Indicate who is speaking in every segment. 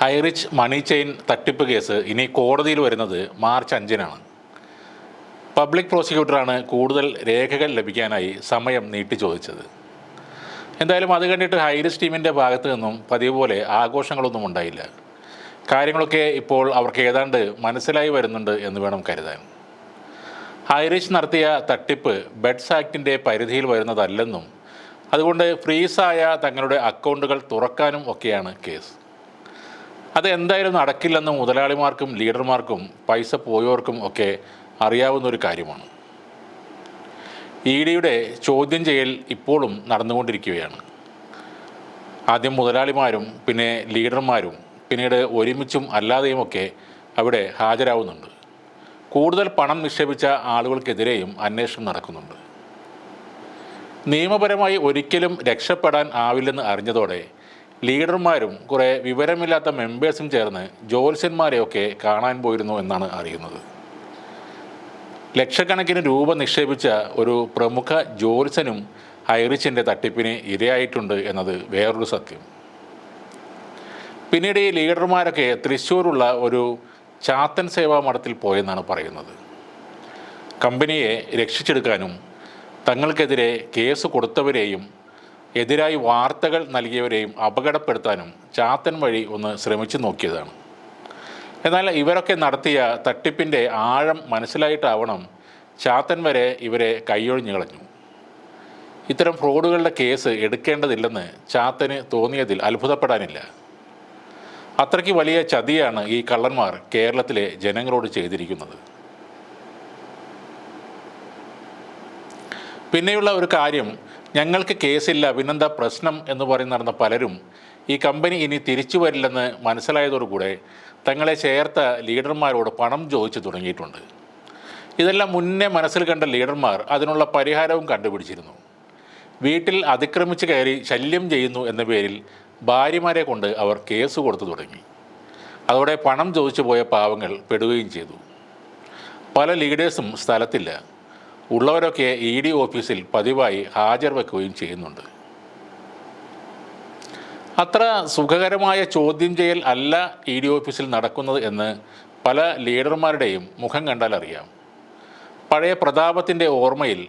Speaker 1: Highrich money chain തട്ടിപ്പ് case ഇനി കോടതിയിൽ വരുന്നത് മാർച്ച് അഞ്ചിനാണ്. പബ്ലിക് പ്രോസിക്യൂട്ടറാണ് കൂടുതൽ രേഖകൾ ലഭിക്കാനായി സമയം നീട്ടി ചോദിച്ചത്. എന്തായാലും അത് കണ്ടിട്ട് ഹൈറിച്ച് ടീമിന്റെ ഭാഗത്ത് നിന്നും പതിവ് പോലെ ആഘോഷങ്ങളൊന്നും ഉണ്ടായില്ല. കാര്യങ്ങളൊക്കെ ഇപ്പോൾ അവർക്ക് ഏതാണ്ട് മനസ്സിലായി വരുന്നുണ്ട് എന്ന് വേണം കരുതാൻ. ഹൈറിച്ച് നടത്തിയ തട്ടിപ്പ് ബെഡ്സ് ആക്ടിന്റെ പരിധിയിൽ വരുന്നതല്ലെന്നും അതുകൊണ്ട് ഫ്രീസായ തങ്ങളുടെ അക്കൗണ്ടുകൾ തുറക്കാനും ഒക്കെയാണ് കേസ്. അത് എന്തായാലും നടക്കില്ലെന്ന് മുതലാളിമാർക്കും ലീഡർമാർക്കും പൈസ പോയവർക്കും ഒക്കെ അറിയാവുന്ന ഒരു കാര്യമാണ്. ഇ ഡിയുടെ ചോദ്യം ചെയ്യൽ ഇപ്പോഴും നടന്നുകൊണ്ടിരിക്കുകയാണ്. ആദ്യം മുതലാളിമാരും പിന്നെ ലീഡർമാരും പിന്നീട് ഒരുമിച്ചും അല്ലാതെയുമൊക്കെ അവിടെ ഹാജരാവുന്നുണ്ട്. കൂടുതൽ പണം നിക്ഷേപിച്ച ആളുകൾക്കെതിരെയും അന്വേഷണം നടക്കുന്നുണ്ട്. നിയമപരമായി ഒരിക്കലും രക്ഷപ്പെടാൻ ആവില്ലെന്ന് അറിഞ്ഞതോടെ ലീഡർമാരും കുറേ വിവരമില്ലാത്ത മെമ്പേഴ്സും ചേർന്ന് ജ്യോത്സ്യന്മാരെയൊക്കെ കാണാൻ പോയിരുന്നു എന്നാണ് അറിയുന്നത്. ലക്ഷക്കണക്കിന് രൂപ നിക്ഷേപിച്ച ഒരു പ്രമുഖ ജ്യോത്സ്യനും ഹൈറിച്ചിന്റെ തട്ടിപ്പിന് ഇരയായിട്ടുണ്ട് എന്നത് വേറൊരു സത്യം. പിന്നീട് ഈ ലീഡർമാരൊക്കെ തൃശ്ശൂരുള്ള ഒരു ചാത്തൻ സേവാ മഠത്തിൽ പോയെന്നാണ് പറയുന്നത്. കമ്പനിയെ രക്ഷിച്ചെടുക്കാനും തങ്ങൾക്കെതിരെ കേസ് കൊടുത്തവരെയും എതിരായി വാർത്തകൾ നൽകിയവരെയും അപകടപ്പെടുത്താനും ചാത്തൻ വഴി ഒന്ന് ശ്രമിച്ചു നോക്കിയതാണ്. എന്നാൽ ഇവരൊക്കെ നടത്തിയ തട്ടിപ്പിന്റെ ആഴം മനസ്സിലായിട്ടാവണം ചാത്തൻ വരെ ഇവരെ കൈയൊഴിഞ്ഞു കളഞ്ഞു. ഇത്തരം ഫ്രോഡുകളുടെ കേസ് എടുക്കേണ്ടതില്ലെന്ന് ചാത്തന് തോന്നിയതിൽ അത്ഭുതപ്പെടാനില്ല. അത്രയ്ക്ക് വലിയ ചതിയാണ് ഈ കള്ളന്മാർ കേരളത്തിലെ ജനങ്ങളോട് ചെയ്തിരിക്കുന്നത്. പിന്നെയുള്ള ഒരു കാര്യം ഞങ്ങൾക്ക് കേസില്ല പിന്നെന്താ പ്രശ്നം എന്ന് പറഞ്ഞ് നടന്ന പലരും ഈ കമ്പനി ഇനി തിരിച്ചു വരില്ലെന്ന് മനസ്സിലായതോടുകൂടെ തങ്ങളെ ചേർത്ത ലീഡർമാരോട് പണം ചോദിച്ചു തുടങ്ങിയിട്ടുണ്ട്. ഇതെല്ലാം മുന്നേ മനസ്സിൽ കണ്ട ലീഡർമാർ അതിനുള്ള പരിഹാരവും കണ്ടുപിടിച്ചിരുന്നു. വീട്ടിൽ അതിക്രമിച്ച് കയറി ശല്യം ചെയ്യുന്നു എന്ന പേരിൽ ഭാര്യമാരെ കൊണ്ട് അവർ കേസ് കൊടുത്തു തുടങ്ങി. അതോടെ പണം ചോദിച്ചു പോയ പാവങ്ങൾ പെടുകയും ചെയ്തു. പല ലീഡേഴ്സും സ്ഥലത്തില്ല. ഉള്ളവരൊക്കെ ഇ ഡി ഓഫീസിൽ പതിവായി ഹാജർ വെക്കുകയും ചെയ്യുന്നുണ്ട്. അത്ര സുഖകരമായ ചോദ്യം ചെയ്യൽ അല്ല ഇ ഡി ഓഫീസിൽ നടക്കുന്നത് എന്ന് പല ലീഡർമാരുടെയും മുഖം കണ്ടാൽ അറിയാം. പഴയ പ്രതാപത്തിന്റെ ഓർമ്മയിൽ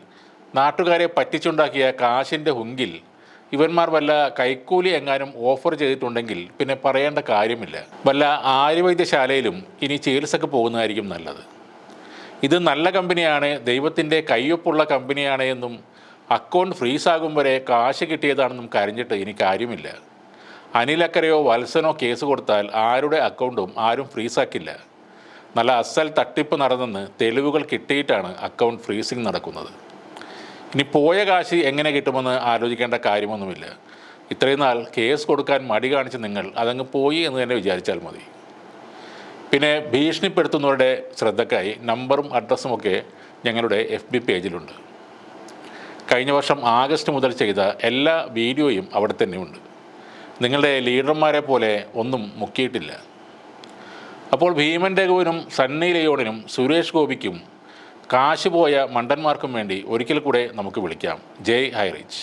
Speaker 1: നാട്ടുകാരെ പറ്റിച്ചുണ്ടാക്കിയ കാശിന്റെ ഹുങ്കിൽ ഇവന്മാർ വല്ല കൈക്കൂലി എങ്ങാനും ഓഫർ ചെയ്തിട്ടുണ്ടെങ്കിൽ പിന്നെ പറയേണ്ട കാര്യമില്ല. വല്ല ആയുർവൈദ്യശാലയിലും ഇനി ചികിത്സക്ക് പോകുന്നതായിരിക്കും നല്ലത്. ഇത് നല്ല കമ്പനിയാണ് ദൈവത്തിന്റെ കയ്യൊപ്പുള്ള കമ്പനിയാണ് എന്നും അക്കൗണ്ട് ഫ്രീസ് ആകും വരെ കാശ് കിട്ടിയതാണെന്നും കരഞ്ഞിട്ട് ഇനി കാര്യമില്ല അനിലക്കരയോ വത്സനോ കേസ് കൊടുത്താൽ ആരുടെ അക്കൗണ്ടും ആരും ഫ്രീസാക്കില്ല. നല്ല അസൽ തട്ടിപ്പ് നടന്നെന്ന് തെളിവുകൾ കിട്ടിയിട്ടാണ് അക്കൗണ്ട് ഫ്രീസിങ് നടക്കുന്നത്. ഇനി പോയ കാശ് എങ്ങനെ കിട്ടുമെന്ന് ആലോചിക്കേണ്ട കാര്യമൊന്നുമില്ല. ഇത്രയും നാൾ കേസ് കൊടുക്കാൻ മടി കാണിച്ച് നിങ്ങൾ അതങ്ങ് പോയി എന്ന് തന്നെ വിചാരിച്ചാൽ മതി. പിന്നെ ഭീഷണിപ്പെടുത്തുന്നവരുടെ ശ്രദ്ധക്കായി നമ്പറും അഡ്രസ്സും ഒക്കെ ഞങ്ങളുടെ എഫ് ബി പേജിലുണ്ട്. കഴിഞ്ഞ വർഷം ആഗസ്റ്റ് മുതൽ ചെയ്ത എല്ലാ വീഡിയോയും അവിടെ തന്നെയുണ്ട്. നിങ്ങളുടെ ലീഡർമാരെ പോലെ ഒന്നും മുക്കിയിട്ടില്ല. അപ്പോൾ ഭീമൻ രഘുവിനും സണ്ണി ലിയോണിനും സുരേഷ് ഗോപിക്കും കാശ് പോയ മണ്ടന്മാർക്കും വേണ്ടി ഒരിക്കൽ കൂടെ നമുക്ക് വിളിക്കാം. ജയ് ഹൈറിച്ച്